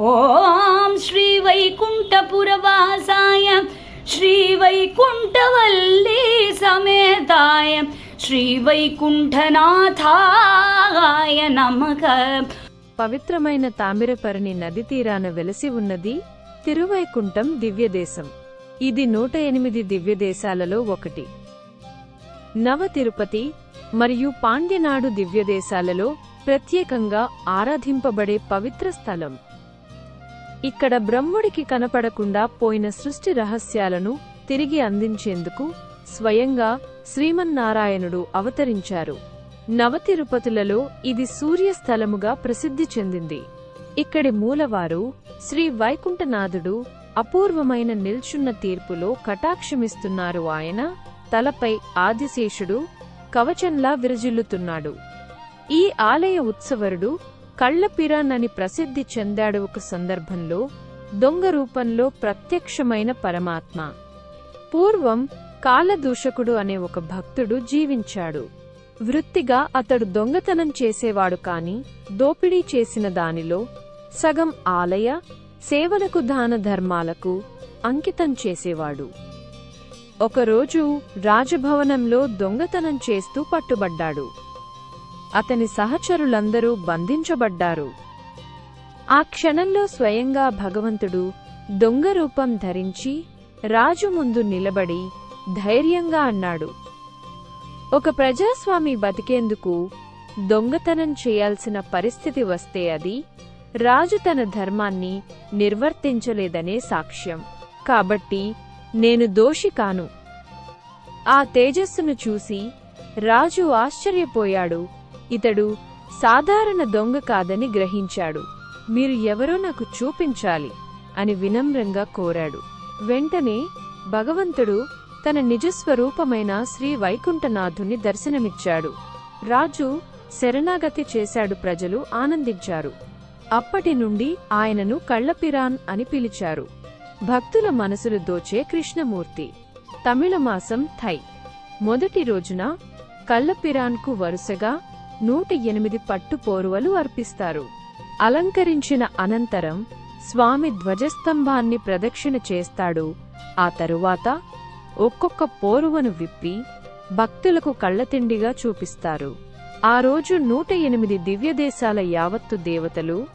ఓం శ్రీ వైకుంఠపురవాసాయ శ్రీ వైకుంఠవల్లీ సమేతాయ శ్రీ వైకుంఠనాథాయ నమక పవిత్రమైన తామిరపరణి నది తీరాన వెలసి ఉన్నది తిరువైకుంఠం దివ్యదేశం. ఇది నూట ఎనిమిది దివ్యదేశాలలో ఒకటి. నవ తిరుపతి మరియు పాండ్యనాడు దివ్యదేశాలలో ప్రత్యేకంగా ఆరాధింపబడే పవిత్ర స్థలం. ఇక్కడ బ్రహ్ముడికి కనపడకుండా పోయిన సృష్టి రహస్యాలను తిరిగి అందించేందుకు స్వయంగా శ్రీమన్నారాయణుడు అవతరించారు. నవతిరుపతులలో ఇది సూర్యస్థలముగా ప్రసిద్ధి చెందింది. ఇక్కడి మూలవారు శ్రీ వైకుంఠనాథుడు అపూర్వమైన నిల్చున్న తీర్పులో కటాక్షమిస్తున్నారు ఆయన తలపై ఆదిశేషుడు కవచంలా విరజిల్లుతున్నాడు. ఈ ఆలయ ఉత్సవరుడు కళ్ళపిరాన్ అని ప్రసిద్ధి చెందాడు ఒక సందర్భంలో దొంగ రూపంలో ప్రత్యక్షమైన పరమాత్మ. పూర్వం కాలదూషకుడు అనే ఒక భక్తుడు జీవించాడు. వృత్తిగా అతడు దొంగతనం చేసేవాడు కాని దోపిడీ చేసిన దానిలో సగం ఆలయ సేవలకు దాన ధర్మాలకు అంకితం చేసేవాడు. ఒకరోజు రాజభవనంలో దొంగతనం చేస్తూ పట్టుబడ్డాడు. అతని సహచరులందరూ బంధించబడ్డారు. ఆ క్షణంలో స్వయంగా భగవంతుడు దొంగ రూపం ధరించి రాజు ముందు నిలబడి ధైర్యంగా అన్నాడు ఒక ప్రజాస్వామి బతికేందుకు దొంగతనం చేయాల్సిన పరిస్థితి వస్తే అది రాజు తన ధర్మాన్ని నిర్వర్తించలేదనే సాక్ష్యం. కాబట్టి నేను దోషి కాను. ఆ తేజస్సును చూసి రాజు ఆశ్చర్యపోయాడు. ఇతడు సాధారణ దొంగ కాదని గ్రహించాడు. మీరు ఎవరో నాకు చూపించాలి అని వినమ్రంగా కోరాడు. వెంటనే భగవంతుడు తన నిజస్వరూపమైన శ్రీ వైకుంఠనాథుని దర్శనమిచ్చాడు. రాజు శరణాగతి చేశాడు ప్రజలు ఆనందించారు. అప్పటి నుండి ఆయనను కళ్ళపిరాన్ అని పిలిచారు. భక్తుల మనసులు దోచే కృష్ణమూర్తి. తమిళ మాసం థై. మొదటి రోజున కళ్ళపిరాన్కు వరుసగా నూట ఎనిమిది పట్టు పోరువలు అర్పిస్తారు. అలంకరించిన అనంతరం స్వామి ధ్వజస్తంభాన్ని ప్రదక్షిణ చేస్తాడు. ఆ తరువాత ఒక్కొక్క పోరువను విప్పి భక్తులకు కళ్ళతిండిగా చూపిస్తారు. ఆ రోజు నూట ఎనిమిది దివ్యదేశాల యావత్తు దేవతలు